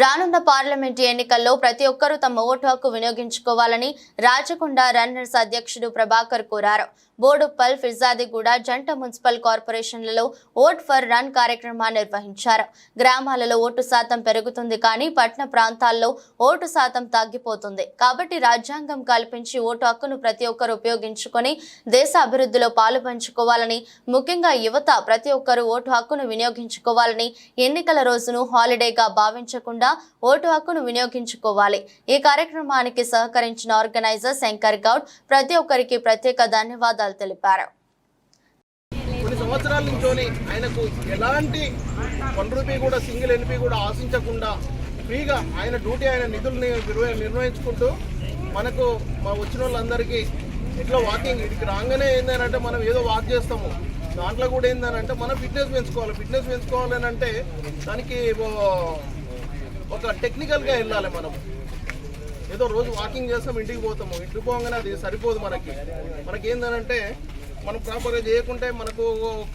రానున్న పార్లమెంట్ ఎన్నికల్లో ప్రతి ఒక్కరూ తమ ఓటు హక్కు వినియోగించుకోవాలని రాచకొండ రన్నర్స్ అధ్యక్షుడు ప్రభాకర్ కోరారు. బోడుప్పల్ ఫిర్జాదిగూడ జంట మున్సిపల్ కార్పొరేషన్లలో ఓట్ ఫర్ రన్ కార్యక్రమాన్ని నిర్వహించారు. గ్రామాలలో ఓటు శాతం పెరుగుతుంది కానీ పట్టణ ప్రాంతాల్లో ఓటు శాతం తగ్గిపోతుంది. కాబట్టి రాజ్యాంగం కల్పించి ఓటు హక్కును ప్రతి ఒక్కరు ఉపయోగించుకొని దేశ అభివృద్ధిలో పాలు పంచుకోవాలని ముఖ్యంగా యువత ప్రతి ఒక్కరూ ఓటు హక్కును వినియోగించుకోవాలని ఎన్నికల రోజును హాలిడేగా భావించకుండా ఓటు హక్కును వినియోగించుకోవాలి. ఈ కార్యక్రమానికి సహకరించిన ఆర్గనైజర్ శంకర్ గౌడ్ ప్రతి ఒక్కరికి ప్రత్యేక ధన్యవాదాలు తెలిపారు. కొన్ని సంవత్సరాల నుంచోని ఆయనకు ఎలాంటి వన్ రూపీ కూడా సింగిల్ ఎన్పీ కూడా ఆశించకుండా ఫ్రీగా ఆయన డ్యూటీ ఆయన నిధుల్ని నిర్వహించుకుంటూ మనకు మా వచ్చిన వాళ్ళందరికీ ఇట్లా వాకింగ్ ఇక్కడికి రాగానే ఏంటంటే మనం ఏదో వాక్ చేస్తాము. దాంట్లో కూడా ఏంటంటే మనం ఫిట్నెస్ పెంచుకోవాలి. ఫిట్నెస్ పెంచుకోవాలని అంటే దానికి ఒక టెక్నికల్గా వెళ్ళాలి మనం ఏదో రోజు వాకింగ్ చేస్తాం ఇంటికి పోతాము. ఇంటికి పోగానే అది సరిపోదు మనకి. మనకి ఏంటంటే మనం ప్రాపర్గా చేయకుంటే మనకు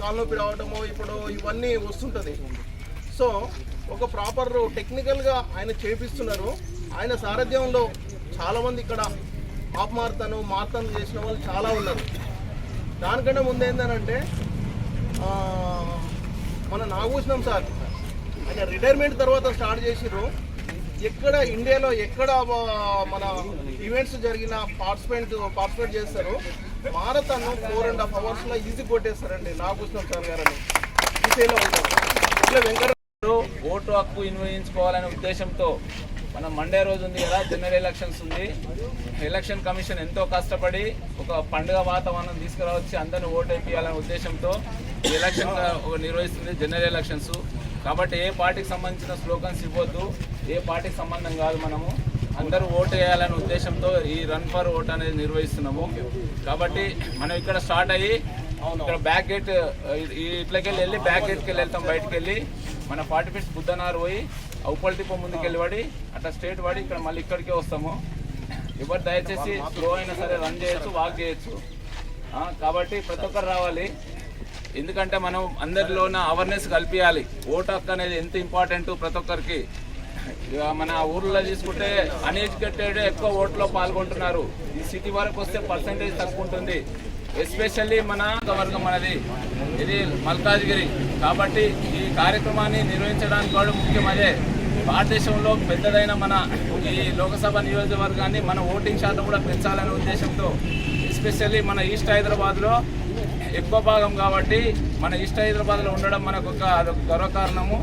కాలు నొప్పి రావడము ఇప్పుడు ఇవన్నీ వస్తుంటుంది. సో ఒక ప్రాపర్ టెక్నికల్గా ఆయన చేపిస్తున్నారు. ఆయన సారథ్యంలో చాలామంది ఇక్కడ ఆప్ మార్తను మార్తాను చేసిన వాళ్ళు చాలా ఉన్నారు. దానికంటే ముందు ఏంటంటే మన నాగభూషణం సార్. ఆయన రిటైర్మెంట్ తర్వాత స్టార్ట్ చేసిర్రు. ఎక్కడ ఇండియాలో ఎక్కడ మన ఈవెంట్స్ జరిగిన పార్టిసిపేట్ పార్టిసిపేట్ చేస్తారు. మారథాన్ ఫోర్ అండ్ హాఫ్ అవర్స్లో ఈజీ కొట్టేస్తారండి. నాగభూషణం సార్ గారని. ఈసీలో ఉంటారు. ఇట్లా వెంకట ఓటు హక్కు వినియోగించుకోవాలనే ఉద్దేశంతో మన మండే రోజు ఉంది కదా జనరల్ ఎలక్షన్స్ ఉంది. ఎలక్షన్ కమిషన్ ఎంతో కష్టపడి ఒక పండుగ వాతావరణం తీసుకురావచ్చి అందరిని ఓటు వేయాలనే ఉద్దేశంతో ఈ ఎలక్షన్ ఒక నిర్వహిస్తుంది జనరల్ ఎలక్షన్స్. కాబట్టి ఏ పార్టీకి సంబంధించిన స్లోగన్స్ ఇవ్వద్దు ఏ పార్టీకి సంబంధం కాదు మనము. అందరూ ఓటు వేయాలనే ఉద్దేశంతో ఈ రన్ ఫర్ ఓట్ అనేది నిర్వహిస్తున్నాము. కాబట్టి మనం ఇక్కడ స్టార్ట్ అయ్యి ఇక్కడ బ్యాక్ గేట్ ఇట్లకెళ్ళి వెళ్ళి బ్యాక్ గేట్కి వెళ్ళి వెళ్తాం బయటకు వెళ్ళి మన ఫార్టీ ఫిఫ్త్ బుద్ధనారు పోయి ఉప్పల్ టిప్ప ముందుకు వెళ్ళి పడి అట్లా స్ట్రేట్ పడి ఇక్కడ మళ్ళీ ఇక్కడికే వస్తాము. ఎవరు దయచేసి స్లో అయినా సరే రన్ చేయొచ్చు వాక్ చేయొచ్చు. కాబట్టి ప్రతి ఒక్కరు రావాలి. ఎందుకంటే మనం అందరిలోన అవేర్నెస్ కల్పించాలి ఓటు హక్కు అనేది ఎంత ఇంపార్టెంట్ ప్రతి ఒక్కరికి. ఇక మన ఊర్లో తీసుకుంటే అన్ఎడ్యుకేటెడ్ ఎక్కువ ఓట్లో పాల్గొంటున్నారు. ఈ సిటీ వరకు వస్తే పర్సంటేజ్ తక్కువ ఉంటుంది. ఎస్పెషల్లీ మన వర్గం మనది. ఇది మల్కాజ్గిరి. కాబట్టి ఈ కార్యక్రమాన్ని నిర్వహించడానికి కూడా ముఖ్యం అదే భారతదేశంలో పెద్దదైన మన ఈ లోకసభ నియోజకవర్గాన్ని మన ఓటింగ్ శాతం కూడా పెంచాలనే ఉద్దేశంతో ఎస్పెషల్లీ మన ఈస్ట్ హైదరాబాద్లో ఎక్కువ భాగం కాబట్టి మన ఈస్ట్ హైదరాబాద్లో ఉండడం మనకు ఒక అదొక గర్వకారణము.